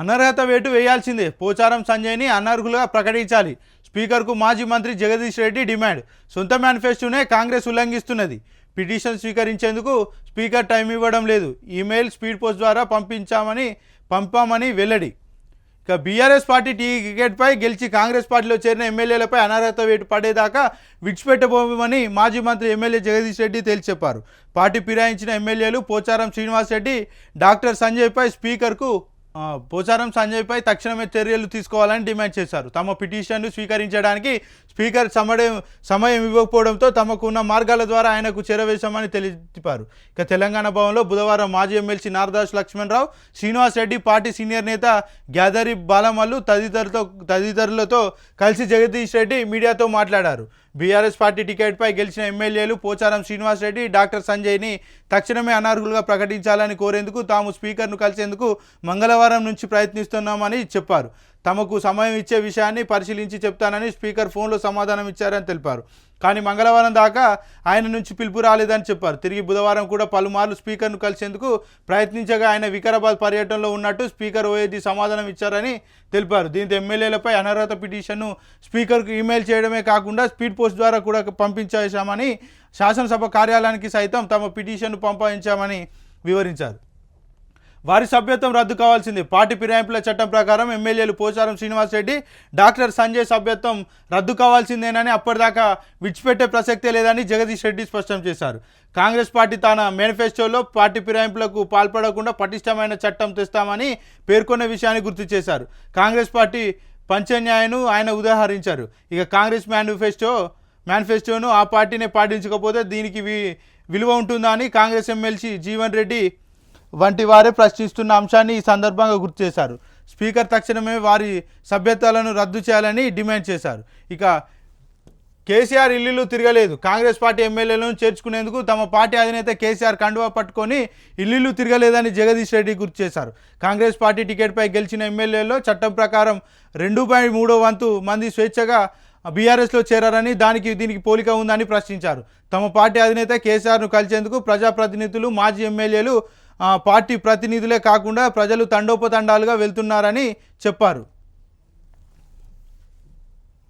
అనర్హత వేటు వేయాల్సిందే. పోచారం సంజయ్ని అనర్హులుగా ప్రకటించాలి. స్పీకర్కు మాజీ మంత్రి జగదీష్ రెడ్డి డిమాండ్. సొంత మేనిఫెస్టోనే కాంగ్రెస్ ఉల్లంఘిస్తున్నది. పిటిషన్ స్వీకరించేందుకు స్పీకర్ టైం ఇవ్వడం లేదు. ఈమెయిల్ స్పీడ్ పోస్ట్ ద్వారా పంపించామని పంపామని వెల్లడి. ఇక బీఆర్ఎస్ పార్టీ టికెట్పై గెలిచి కాంగ్రెస్ పార్టీలో చేరిన ఎమ్మెల్యేలపై అనర్హత వేటు పడేదాకా విడిచిపెట్టబోమని మాజీ మంత్రి ఎమ్మెల్యే జగదీష్ రెడ్డి తేల్చెప్పారు పార్టీ ఫిరాయించిన ఎమ్మెల్యేలు పోచారం శ్రీనివాస్ రెడ్డి డాక్టర్ సంజయ్పై స్పీకర్కు పోచారం సంజయ్పై తక్షణమే చర్యలు తీసుకోవాలని డిమాండ్ చేశారు. తమ పిటిషన్ను స్వీకరించడానికి స్పీకర్ సమయం సమయం ఇవ్వకపోవడంతో తమకు ఉన్న మార్గాల ద్వారా ఆయనకు చేరవేశామని తెలిపారు. ఇక తెలంగాణ భవన్లో బుధవారం మాజీ MLC Naradas Lakshmanrao Srinivas Reddy party senior నేత గ్యాదరి బాలమల్లు తదితరులతో తదితరులతో కలిసి జగదీష్ రెడ్డి మీడియాతో మాట్లాడారు. బీఆర్ఎస్ పార్టీ టికెట్పై గెలిచిన ఎమ్మెల్యేలు పోచారం శ్రీనివాస్ రెడ్డి డాక్టర్ సంజయ్ని తక్షణమే అనర్హులుగా ప్రకటించాలని కోరేందుకు తాము స్పీకర్ను కలిసేందుకు మంగళవారం నుంచి ప్రయత్నిస్తున్నామని చెప్పారు. తమకు సమయం ఇచ్చే విషయాన్ని పరిశీలించి చెప్తానని స్పీకర్ ఫోన్లో సమాధానం ఇచ్చారని తెలిపారు. కానీ మంగళవారం దాకా ఆయన నుంచి పిలుపు రాలేదని చెప్పారు. తిరిగి బుధవారం కూడా పలుమార్లు స్పీకర్ను కలిసేందుకు ప్రయత్నించగా ఆయన వికారాబాద్ పర్యటనలో ఉన్నట్టు స్పీకర్ ఓఏది సమాధానం ఇచ్చారని తెలిపారు. దీంతో ఎమ్మెల్యేలపై అనర్హత పిటిషన్ను స్పీకర్కు ఈమెయిల్ చేయడమే కాకుండా స్పీడ్ పోస్ట్ ద్వారా కూడా పంపించేశామని శాసనసభ కార్యాలయానికి సైతం తమ పిటిషన్ను పంపించామని వివరించారు. వారి సభ్యత్వం రద్దు కావాల్సింది. పార్టీ ఫిరాయింపుల చట్టం ప్రకారం ఎమ్మెల్యేలు పోచారం శ్రీనివాస్ రెడ్డి డాక్టర్ సంజయ్ సభ్యత్వం రద్దు కావాల్సిందేనని అప్పటిదాకా విడిచిపెట్టే ప్రసక్తే లేదని జగదీష్ రెడ్డి స్పష్టం చేశారు. కాంగ్రెస్ పార్టీ తన మేనిఫెస్టోలో పార్టీ ఫిరాయింపులకు పాల్పడకుండా పటిష్టమైన చట్టం తెస్తామని పేర్కొన్న విషయాన్ని గుర్తు చేశారు. కాంగ్రెస్ పార్టీ పంచన్యాయను ఆయన ఉదాహరించారు. ఇక కాంగ్రెస్ మేనిఫెస్టో మేనిఫెస్టోను ఆ పార్టీనే పాటించకపోతే దీనికి వి- విలువ ఉంటుందా అని కాంగ్రెస్ ఎమ్మెల్సీ జీవన్ రెడ్డి వంటి వారే ప్రశ్నిస్తున్న అంశాన్ని ఈ సందర్భంగా గుర్తు చేశారు. స్పీకర్ తక్షణమే వారి సభ్యత్వాలను రద్దు చేయాలని డిమాండ్ చేశారు. ఇక కేసీఆర్ ఇల్లు తిరగలేదు. కాంగ్రెస్ పార్టీ ఎమ్మెల్యేలను చేర్చుకునేందుకు తమ పార్టీ అధినేత కేసీఆర్ కండువా పట్టుకొని ఇల్లు తిరగలేదని జగదీష్ రెడ్డి గుర్తు చేశారు. కాంగ్రెస్ పార్టీ టికెట్పై గెలిచిన ఎమ్మెల్యేల్లో చట్టం ప్రకారం రెండు పాయింట్ మూడో వంతు మంది స్వేచ్ఛగా బీఆర్ఎస్లో చేరారని దానికి దీనికి పోలిక ఉందని ప్రశ్నించారు. తమ పార్టీ అధినేత కేసీఆర్ను కలిసేందుకు ప్రజాప్రతినిధులు మాజీ ఎమ్మెల్యేలు పార్టీ ప్రతినిధులే కాకుండా ప్రజలు తండోపతండాలుగా వెళ్తున్నారని చెప్పారు.